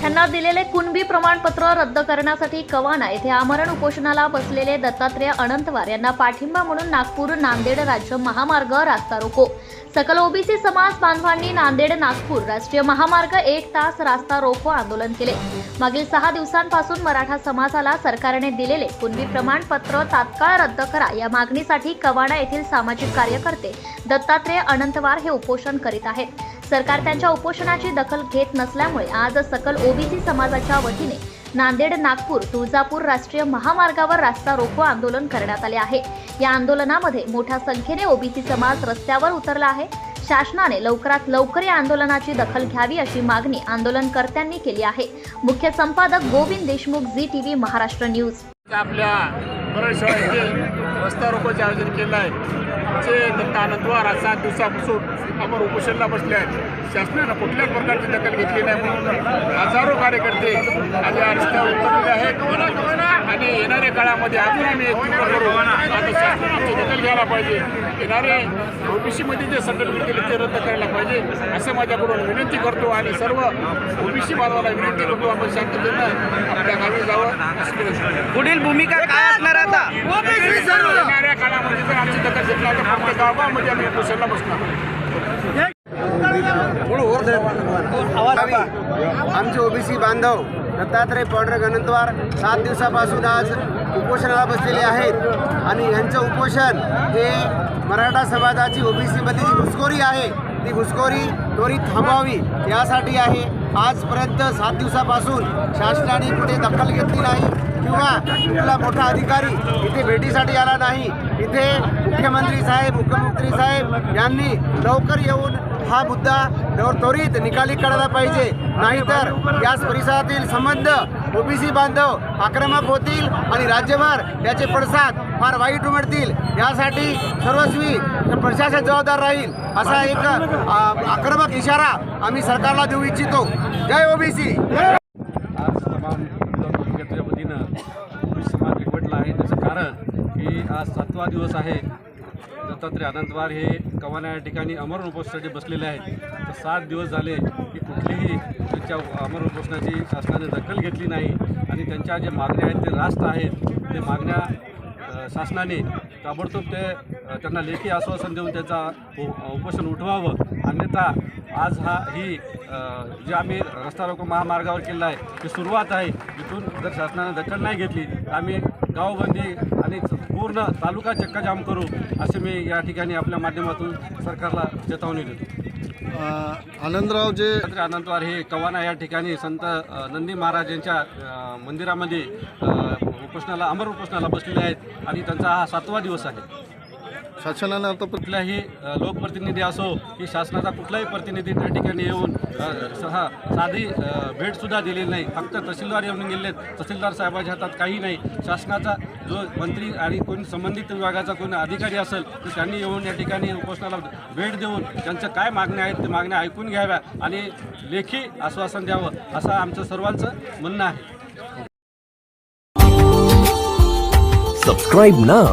मराठ्यांना दिलेले कुणबी प्रमाणपत्र रद्द करण्यासाठी कवाना येथे आमरण उपोषणाला बसलेले दत्तात्रेय अनंतवार यांना पाठिंबा म्हणून नागपूर नांदेड राज्य महामार्ग रास्ता रोको. सकल ओबीसी समाज बांधवांनी नांदेड नागपूर राष्ट्रीय महामार्ग एक तास रास्ता रोको आंदोलन केले. मागील सहा दिवसांपासून मराठा समाजाला सरकारने दिलेले कुणबी प्रमाणपत्र तात्काळ रद्द करा या मागणीसाठी कवाना येथील सामाजिक कार्यकर्ते दत्तात्रेय अनंतवार हे उपोषण करीत आहेत. सरकार त्यांच्या उपोषणाची दखल घेत नसल्यामुळे आज सकल ओबीसी समाजाच्या वतीने नांदेड नागपूर तुळजापूर राष्ट्रीय महामार्गावर रास्ता रोको आंदोलन करण्यात आले आहे. या आंदोलनामध्ये मोठ्या संख्येने ओबीसी समाज रस्त्यावर उतरला आहे. शासनाने लवकरात लवकर या आंदोलनाची दखल घ्यावी अशी मागणी आंदोलनकर्त्यांनी केली आहे. मुख्य संपादक Govind Deshmukh Zee TV Maharashtra news. आपल्या रस्त्यारोपाचे आयोजन केलं आहे. जे दत्त आनंदवार आज सात दिवसापासून अमर उपोषणला बसले आहेत. शासनानं कुठल्याच प्रकारची दखल घेतली नाही म्हणून हजारो कार्यकर्ते आज या रस्त्यावर उतरलेले आहेत. आणि येणाऱ्या काळामध्ये अजून आम्ही एकत्र शासनाची दखल घ्यायला पाहिजे. येणारे ओबीसीमध्ये जे सर्टिफिकेट केले ते रद्द करायला पाहिजे असं माझ्याकडून विनंती करतो आणि सर्व ओबीसी बांधवाला विनंती करतो आपण शांततेनं आपल्या गावी जावं. पुढील भूमिका काय असणार आता? येणाऱ्या काळामध्ये जर आमची दखल घेतला तर प्रत्येक गावामध्ये आम्ही उपोषणला बसणार. आमचे ओबीसी बांधव दत्तात्रय पांडुरंग अनंतवार सात दिवसापासून आज उपोषणाला बसलेले आहेत. आणि यांचं उपोषण हे मराठा समाजाची ओबीसीमध्ये जी घुसखोरी आहे ती घुसखोरी त्वरित थांबावी यासाठी आहे. आजपर्यंत सात दिवसापासून शासनाने कुठे दखल घेतली नाही किंवा कुठला मोठा अधिकारी इथे भेटीसाठी आला नाही. इथे मुख्यमंत्री साहेब मुख्यमंत्री साहेब यांनी लवकर येऊन हा मुद्दा त्वरित निकाली काढायला पाहिजे. नाहीतर याच परिसरातील संबंध ओबीसी बांधव आक्रमक होतील आणि राज्यभर याचे पडसाद फार वाईट उमटतील. यासाठी सर्वस्वी प्रशासन जबाबदार राहील असा एक आक्रमक इशारा आम्ही सरकारला देऊ इच्छितो. जय ओबीसी! ओबीसी समाज एकवटला आहे. त्याचं कारण की आज सातवा दिवस आहे. दत्तात्रय आनंदवार हे कवाना या ठिकाणी अमर उपोषणासाठी बसलेले आहेत. तर सात दिवस झाले की कुठलीही त्यांच्या अमर उपोषणाची शासनाने दखल घेतली नाही आणि त्यांच्या ज्या मागण्या आहेत ते रास्त आहेत. ते मागण्या शासनाने ताबडतोब ते त्यांना लेखी आश्वासन देऊन त्याचा उपोषण उठवावं. अन्यथा आज हा ही जे आम्ही रस्ता रोको महामार्गावर केला आहे ती सुरुवात आहे. इथून जर शासनाने दखल नाही घेतली आम्ही गावबंदी आणि पूर्ण तालुका चक्काजाम करू असे मी या ठिकाणी आपल्या माध्यमातून सरकारला चेतावणी देतो. आनंदराव जे अनंतवार हे कवाना या ठिकाणी संत नंदी महाराज यांच्या मंदिरामध्ये उपोषणाला अमर उपोषणाला बसलेले आहेत आणि त्यांचा हा सातवा दिवस आहे. शासनाने आता कुठल्याही लोकप्रतिनिधी असो की शासनाचा कुठलाही प्रतिनिधी त्या ठिकाणी येऊन सहा साधी भेटसुद्धा दिलेली नाही. फक्त तहसीलदार येऊन गेलेत तहसीलदार साहेबाच्या हातात काही नाही. शासनाचा जो मंत्री आणि कोणी संबंधित विभागाचा कोणी अधिकारी असेल तर त्यांनी येऊन या ठिकाणी उपोषणाला भेट देऊन त्यांच्या काय मागण्या आहेत ते मागण्या ऐकून घ्याव्या आणि लेखी आश्वासन द्यावं असं आमचं सर्वांचं म्हणणं आहे. Subscribe now